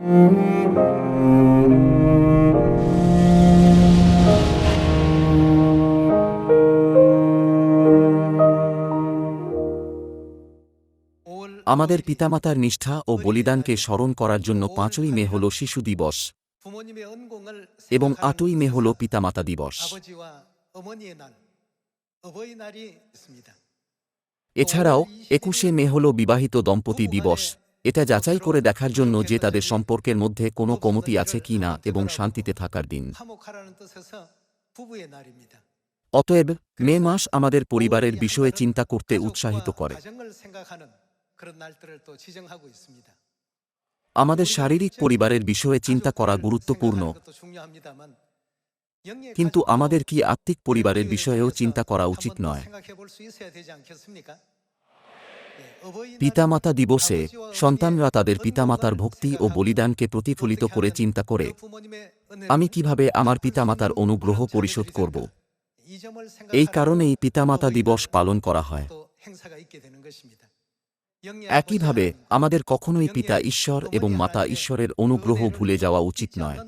আমাদের পিতামাতার নিষ্ঠা ও বলিদানকে স্মরণ করার জন্য পাঁচই মে হল শিশু দিবস এবং আটই মে হল পিতামাতা দিবস। এছাড়াও একুশে মে হল বিবাহিত দম্পতি দিবস। এটা যাচাই করে দেখার জন্য যে তাদের সম্পর্কের মধ্যে কোনো কমতি আছে কি না এবং শান্তিতে থাকার দিন। অতএব, মে মাস আমাদের পরিবারের বিষয়ে চিন্তা করতে উৎসাহিত করে। আমাদের শারীরিক পরিবারের বিষয়ে চিন্তা করা গুরুত্বপূর্ণ। কিন্তু আমাদের কি আত্মিক পরিবারের বিষয়েও চিন্তা করা উচিত নয়? পিতামাতা দিবসে সন্তানরা তাদের পিতামাতার ভক্তি ও বলিদানকে প্রতিফলিত করে চিন্তা করে, আমি কীভাবে আমার পিতামাতার অনুগ্রহ পরিশোধ করব? এই কারণেই পিতামাতা দিবস পালন করা হয়। একইভাবে, আমাদের কখনোই পিতা ঈশ্বর এবং মাতা ঈশ্বরের অনুগ্রহ ভুলে যাওয়া উচিত নয়।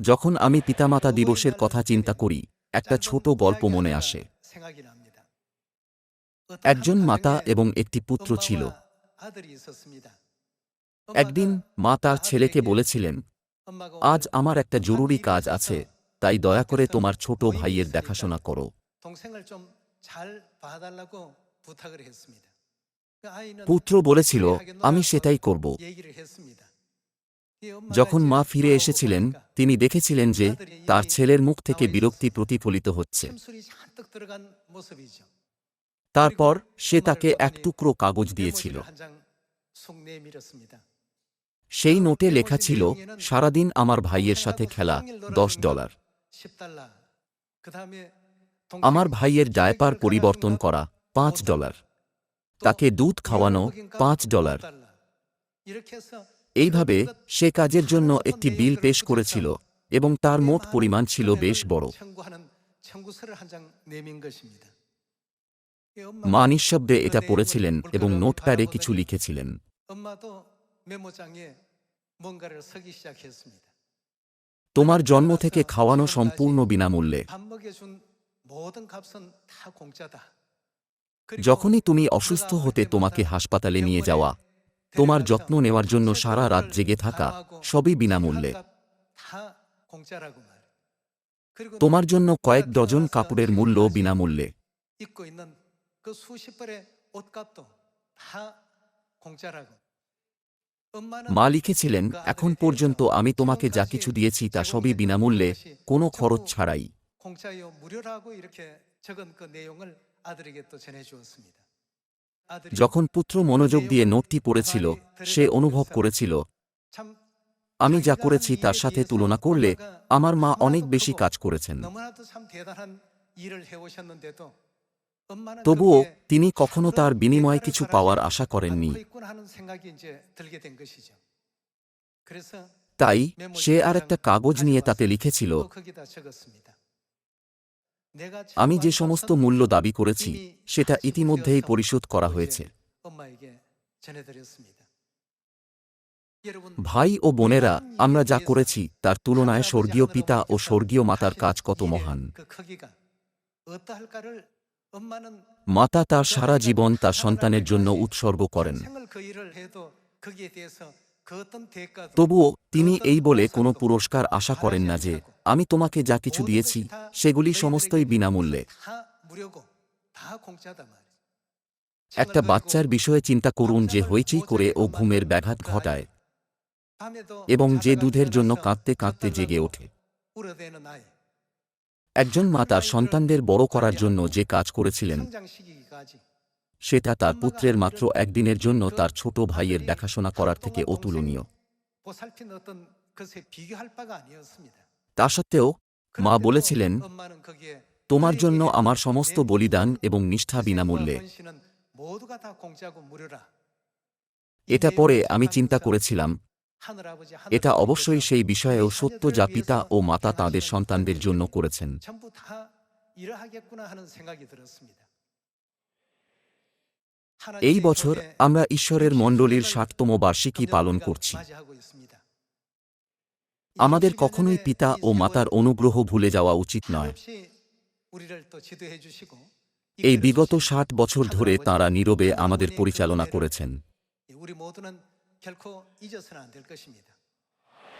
যখন আমি পিতামাতা দিবসের কথা চিন্তা করি, একটা ছোট গল্প মনে আসে। একজন মাতা এবং একটি পুত্র ছিল। একদিন মা তার ছেলেকে বলেছিলেন, আজ আমার একটা জরুরি কাজ আছে, তাই দয়া করে তোমার ছোট ভাইয়ের দেখাশোনা করো। পুত্র বলেছিল, আমি সেটাই করব। যখন মা ফিরে এসেছিলেন, তিনি দেখেছিলেন যে তার ছেলের মুখ থেকে বিরক্তি প্রতিফলিত হচ্ছে। তারপর সে তাকে এক টুকরো কাগজ দিয়েছিল। সেই নোটে লেখা ছিল, সারাদিন আমার ভাইয়ের সাথে খেলা, দশ ডলার। আমার ভাইয়ের ডায়পার পরিবর্তন করা, পাঁচ ডলার। তাকে দুধ খাওয়ানো, পাঁচ ডলার। এইভাবে সে কাজের জন্য একটি বিল পেশ করেছিল এবং তার মোট পরিমাণ ছিল বেশ বড়। মা নিঃশব্দে এটা পড়েছিলেন এবং নোটপ্যাডে কিছু লিখেছিলেন। তোমার জন্ম থেকে খাওয়ানো সম্পূর্ণ বিনামূল্যে। যখনই তুমি অসুস্থ হতে তোমাকে হাসপাতালে নিয়ে যাওয়া, তোমার যত্ন নেওয়ার জন্য সারা রাত জেগে থাকা, সবই বিনামূল্যে। তোমার জন্য কয়েক ডজন কাপড়ের মূল্য বিনামূল্যে। মা লিখেছিলেন এখন পর্যন্ত আমি তোমাকে যা কিছু দিয়েছি তা সবই বিনামূল্যে কোনো খরচ ছাড়াই 공짜요 무료라고 이렇게 적은 그 내용을 아들에게 또 전해주었습니다. 아들이 যখন পুত্র মনোযোগ দিয়ে নোটটি পড়েছিল সে অনুভব করেছিল 참 আমি যা করেছি তার সাথে তুলনা করলে আমার মা অনেক বেশি কাজ করেছেন তবুও তিনি কখনো তার বিনিময়ে কিছু পাওয়ার আশা করেননি। তাই সে আর একটা কাগজ নিয়ে তাতে লিখেছিল আমি যে সমস্ত মূল্য দাবি করেছি সেটা ইতিমধ্যেই পরিশোধ করা হয়েছে। ভাই ও বোনেরা আমরা যা করেছি তার তুলনায় স্বর্গীয় পিতা ও স্বর্গীয় মাতার কাজ কত মহান। মাতা তার সারা জীবন তার সন্তানের জন্য উৎসর্গ করেন। তবুও তিনি এই বলে কোনো পুরস্কার আশা করেন না যে আমি তোমাকে যা কিছু দিয়েছি সেগুলি সমস্তই বিনামূল্যে। একটা বাচ্চার বিষয়ে চিন্তা করুন যে হইচই করে ও ঘুমের ব্যাঘাত ঘটায় এবং যে দুধের জন্য কাঁদতে কাঁদতে জেগে ওঠে। একজন মা তার সন্তানদের বড় করার জন্য যে কাজ করেছিলেন, সেটা তার পুত্রের মাত্র একদিনের জন্য তার ছোট ভাইয়ের দেখাশোনা করার থেকে অতুলনীয়। তা সত্ত্বেও, মা বলেছিলেন, তোমার জন্য আমার সমস্ত বলিদান এবং নিষ্ঠা বিনামূল্যে। এটা পরে আমি চিন্তা করেছিলাম এটা অবশ্যই সেই বিষয়েও সত্য যা পিতা ও মাতা তাদের সন্তানদের জন্য করেছেন। এই বছর আমরা ঈশ্বরের মণ্ডলীর ষাটতম বার্ষিকী পালন করছি। আমাদের কখনোই পিতা ও মাতার অনুগ্রহ ভুলে যাওয়া উচিত নয়। এই বিগত ষাট বছর ধরে তারা নীরবে আমাদের পরিচালনা করেছেন।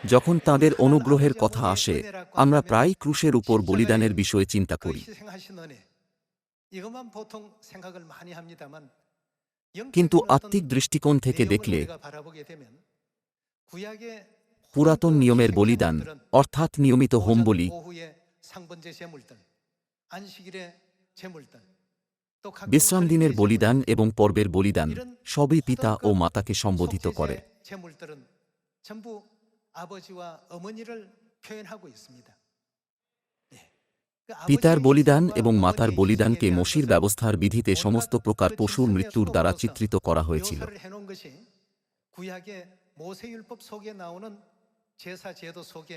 যখন তাঁদের অনুগ্রহের কথা আসে আমরা প্রায় ক্রুশের উপর বলিদানের বিষয়ে চিন্তা করি। কিন্তু আত্মিক দৃষ্টিকোণ থেকে দেখলে পুরাতন নিয়মের বলিদান অর্থাৎ নিয়মিত হোম বলি বিশ্রাম দিনের বলিদান এবং পর্বের বলিদান সবই পিতা ও মাতাকে সম্বোধিত করে পিতার বলিদান এবং মাতার বলিদানকে মসির ব্যবস্থার বিধিতে সমস্ত প্রকার পশুর মৃত্যুর দ্বারা চিত্রিত করা হয়েছিল 구약의 모세율법 속에 나오는 제사 제도 속에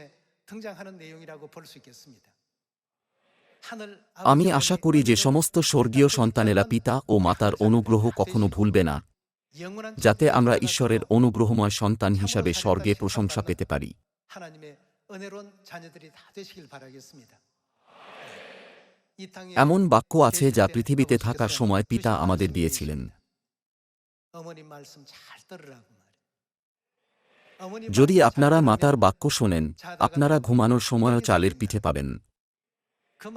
등장하는 내용이라고 볼 수 있겠습니다. আমি আশা করি যে সমস্ত স্বর্গীয় সন্তানেরা পিতা ও মাতার অনুগ্রহ কখনো ভুলবে না যাতে আমরা ঈশ্বরের অনুগ্রহময় সন্তান হিসাবে স্বর্গে প্রশংসা পেতে পারি। এমন বাক্য আছে যা পৃথিবীতে থাকার সময় পিতা আমাদের দিয়েছিলেন। যদি আপনারা মাতার বাক্য শোনেন আপনারা ঘুমানোর সময়ও চালের পিঠে পাবেন।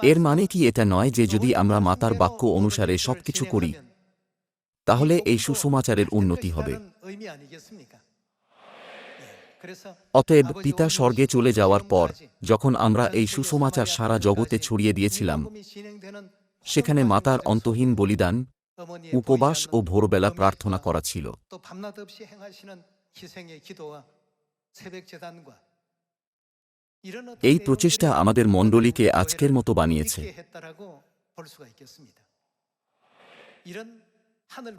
এর মানে কি এটা নয় যে যদি আমরা মাতার বাক্য অনুসারে সবকিছু করি তাহলে এই সুসমাচারের উন্নতি হবে অতএব পিতা স্বর্গে চলে যাওয়ার পর যখন আমরা এই সুসমাচার সারা জগতে ছড়িয়ে দিয়েছিলাম সেখানে মাতার অন্তহীন বলিদান উপবাস ও ভোরবেলা প্রার্থনা করা ছিল এই প্রচেষ্টা আমাদের মণ্ডলীকে আজকের মতো বানিয়েছে।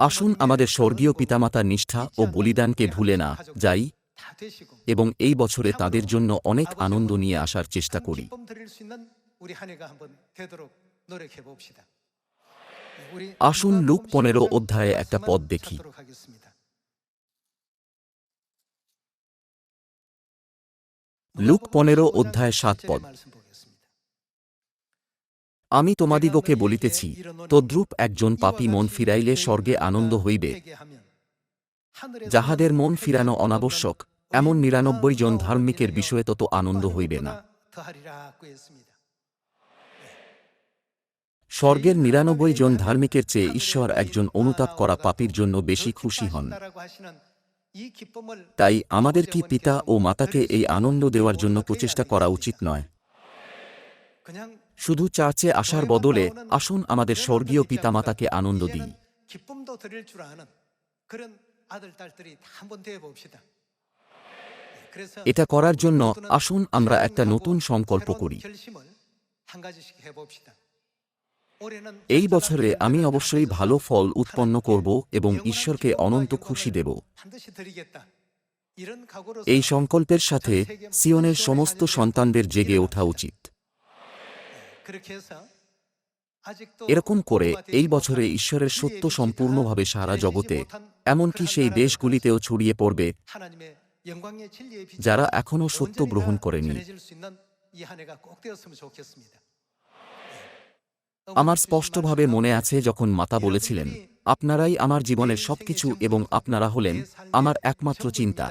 আসুন আমাদের স্বর্গীয় পিতামাতার নিষ্ঠা ও বলিদানকে ভুলে না যাই এবং এই বছরে তাদের জন্য অনেক আনন্দ নিয়ে আসার চেষ্টা করি। আসুন লুক পনেরো অধ্যায়ে একটা পদ দেখি। লুক পনেরো অধ্যায় সাত পদ। আমি তোমাদিগকে বলিতেছি, তদ্রূপ একজন পাপী মন ফিরাইলে স্বর্গে আনন্দ হইবে। যাহাদের মন ফিরানো অনাবশ্যক, এমন নিরানব্বই জন ধার্মিকের বিষয়ে তত আনন্দ হইবে না। স্বর্গের নিরানব্বই জন ধার্মিকের চেয়ে ঈশ্বর একজন অনুতাপ করা পাপির জন্য বেশি খুশি হন। তাই আমাদের কি পিতা ও মাতাকে এই আনন্দ দেওয়ার জন্য প্রচেষ্টা করা উচিত নয়। শুধু চার্চে আসার বদলে আসুন আমাদের স্বর্গীয় পিতা মাতাকে আনন্দ দিই। এটা করার জন্য আসুন আমরা একটা নতুন সংকল্প করি। এই বছরে আমি অবশ্যই ভালো ফল উৎপন্ন করব এবং ঈশ্বরকে অনন্ত খুশি দেব। এই সংকল্পের সাথে সিয়নের সমস্ত সন্তানদের জেগে ওঠা উচিত। এরকম করে এই বছরে ঈশ্বরের সত্য সম্পূর্ণভাবে সারা জগতে, এমনকি সেই দেশগুলিতেও ছড়িয়ে পড়বে, যারা এখনও সত্য গ্রহণ করেনি। আমার স্পষ্টভাবে মনে আছে যখন মাতা বলেছিলেন, আপনারাই আমার জীবনের সবকিছু এবং আপনারা হলেন আমার একমাত্র চিন্তা।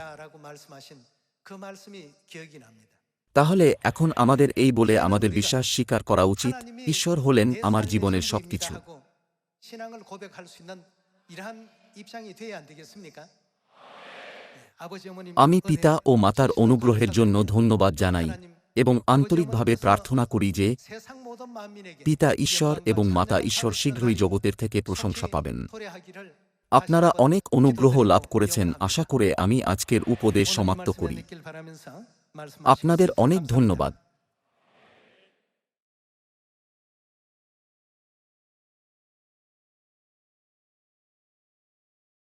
তাহলে এখন আমাদের এই বলে আমাদের বিশ্বাস স্বীকার করা উচিত, ঈশ্বর হলেন আমার জীবনের সবকিছু। আমি পিতা ও মাতার অনুগ্রহের জন্য ধন্যবাদ জানাই এবং আন্তরিকভাবে প্রার্থনা করি যে পিতা ঈশ্বর এবং মাতা ঈশ্বর শীঘ্রই জগতের থেকে প্রশংসা পাবেন। আপনারা অনেক অনুগ্রহ লাভ করেছেন। আশা করে আমি আজকের উপদেশ সমাপ্ত করি। আপনাদের অনেক ধন্যবাদ।